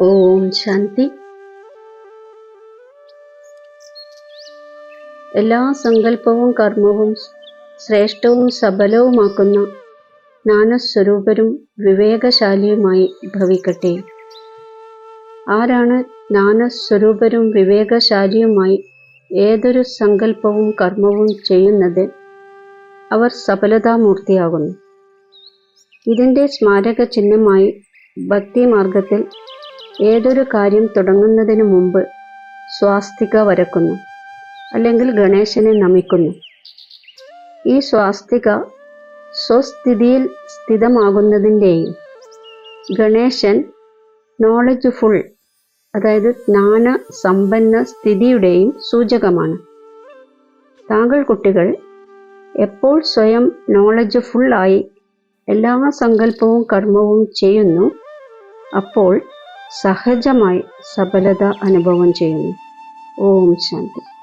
ഓം ശാന്തി. എല്ലാ സങ്കല്പവും കർമ്മവും ശ്രേഷ്ഠവും സബലവുമാക്കുന്ന ജ്ഞാനസ്വരൂപരും വിവേകശാലിയുമായി ഭവിക്കട്ടെ. ആരാണ് ജ്ഞാനസ്വരൂപരും വിവേകശാലിയുമായി ഏതൊരു സങ്കല്പവും കർമ്മവും ചെയ്യുന്നത്? അവർ സഫലതാമൂർത്തിയാകുന്നു ഇതിന്റെ സ്മാരക ചിഹ്നമായി ഭക്തിമാർഗത്തിൽ ഏതൊരു കാര്യം തുടങ്ങുന്നതിന് മുമ്പ് സ്വാസ്തിക വരക്കുന്നു അല്ലെങ്കിൽ ഗണേശനെ നമിക്കുന്നു. ഈ സ്വാസ്തിക സ്വസ്ഥിതിയിൽ സ്ഥിതമാകുന്നതിന്റെയും ഗണേശൻ നോളജ് ഫുൾ അതായത് ജ്ഞാന സമ്പന്ന സ്ഥിതിയുടെയും സൂചകമാണ്. താങ്കൾ കുട്ടികൾ എപ്പോൾ സ്വയം നോളജ് ഫുള്ളായി എല്ലാ സങ്കല്പവും കർമ്മവും ചെയ്യുന്നു അപ്പോൾ സഹജമായി സഫലത അനുഭവം ചെയ്യുന്നു. ഓം ശാന്തി.